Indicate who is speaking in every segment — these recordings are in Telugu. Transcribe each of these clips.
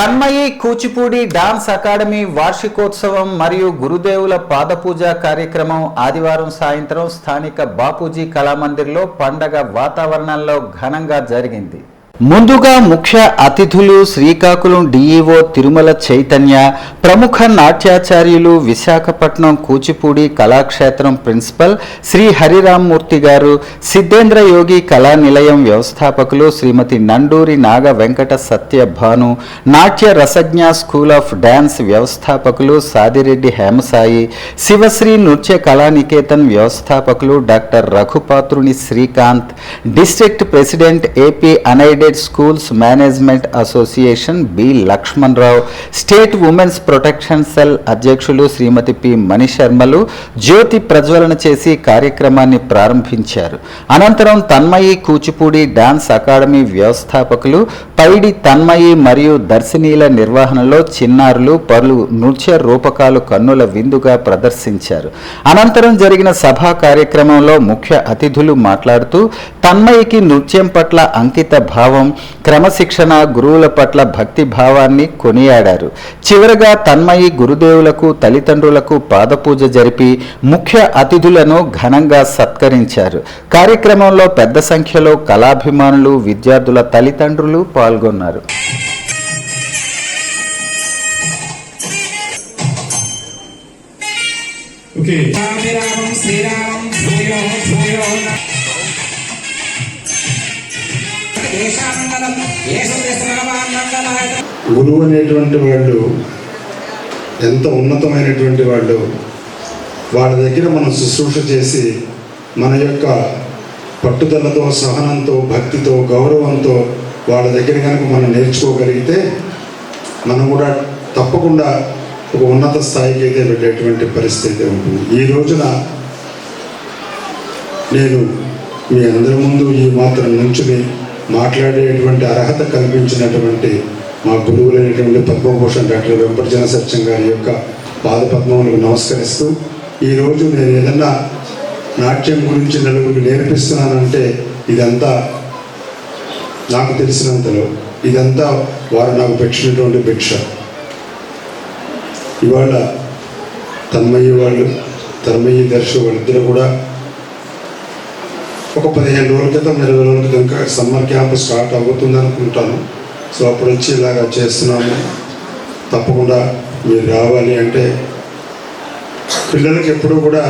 Speaker 1: తన్మయి కూచిపూడి డాన్స్ అకాడమీ వార్షికోత్సవం మరియు గురుదేవుల పాదపూజ కార్యక్రమం ఆదివారం సాయంత్రం స్థానిక బాపూజీ కళామందిర్లో పండగ వాతావరణంలో ఘనంగా జరిగింది. ముందుగా ముఖ్య అతిథులు శ్రీకాకుళం డిఈఓ తిరుమల చైతన్య ప్రముఖ నాట్యాచార్యులు విశాఖపట్నం కూచిపూడి కళాక్షేత్రం ప్రిన్సిపల్ శ్రీ హరిరామ్మూర్తి గారు సిద్ధేంద్ర యోగి కళా నిలయం వ్యవస్థాపకులు శ్రీమతి నండూరి నాగ వెంకట సత్య భాను నాట్య రసజ్ఞ స్కూల్ ఆఫ్ డ్యాన్స్ వ్యవస్థాపకులు సాదిరెడ్డి హేమసాయి శివశ్రీ నృత్య కళానికేతన్ వ్యవస్థాపకులు doctor Raghupatruni Srikanth district president AP private schools management association B Lakshman Rao state women's protection cell అధ్యక్షులు శ్రీమతి పి. మణిశర్మలు జ్యోతి ప్రజ్వలన చేసి కార్యక్రమాన్ని ప్రారంభించారు. అనంతరం తన్మయి కూచిపూడి డాన్స్ అకాడమీ వ్యవస్థాపకులు పైడి తన్మయి మరియు దర్శనీల నిర్వహణలో చిన్నారులు పలు నృత్య రూపకాలు కన్నుల విందుగా ప్రదర్శించారు. అనంతరం జరిగిన సభా కార్యక్రమంలో ముఖ్య అతిథులు మాట్లాడుతూ తన్మయికి నృత్యం పట్ల అంకిత భావం క్రమశిక్షణ గురువుల పట్ల భక్తి భావాన్ని కొనియాడారు. చివరగా తన్మయి గురుదేవులకు తల్లిదండ్రులకు పాదపూజ జరిపి ముఖ్య అతిథులను ఘనంగా సత్కరించారు. కార్యక్రమంలో పెద్ద సంఖ్యలో కళాభిమానులు విద్యార్థుల తల్లిదండ్రులు పాల్గొన్నారు.
Speaker 2: ఓకే గురువు అనేటువంటి వాళ్ళు ఎంత ఉన్నతమైనటువంటి వాళ్ళు వాళ్ళ దగ్గర మనం శుశ్రూష చేసి మన యొక్క పట్టుదలతో సహనంతో భక్తితో గౌరవంతో వాళ్ళ దగ్గర కనుక మనం నేర్చుకోగలిగితే మనం కూడా తప్పకుండా ఒక ఉన్నత స్థాయికి అయితే వెళ్ళేటువంటి పరిస్థితి ఉంటుంది. ఈ రోజున నేను మీ అందరి ముందు ఈ మాత్రం నుంచుని మాట్లాడేటువంటి అర్హత కల్పించినటువంటి మా గురువులైనటువంటి పద్మభూషణ్ డాక్టర్ వెంపటి సత్యం గారి యొక్క పాదపద్మములకు నమస్కరిస్తూ ఈరోజు నేను ఏదన్నా నాట్యం గురించి నలుగురికి నేర్పిస్తున్నానంటే ఇదంతా నాకు తెలిసినంతలో ఇదంతా వారు నాకు పెట్టినటువంటి భిక్ష. ఇవాళ తన్మయ్య వాళ్ళు తన్మయ్య దర్శ వాళ్ళిద్దరు కూడా ఒక పదిహేను రోజుల క్రితం ఇరవై రోజుల క్రితం ఇంకా సమ్మర్ క్యాంప్ స్టార్ట్ అవుతుంది అనుకుంటాను. సో అప్పుడు వచ్చి ఇలాగా చేస్తున్నాము. తప్పకుండా మీరు రావాలి అంటే పిల్లలకి ఎప్పుడూ కూడా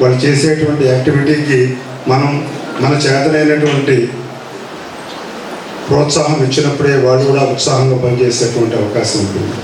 Speaker 2: వాళ్ళు చేసేటువంటి యాక్టివిటీకి మనం మన చేతనైనటువంటి ప్రోత్సాహం ఇచ్చినప్పుడే వాళ్ళు కూడా ఉత్సాహంగా పనిచేసేటువంటి అవకాశం ఉంటుంది.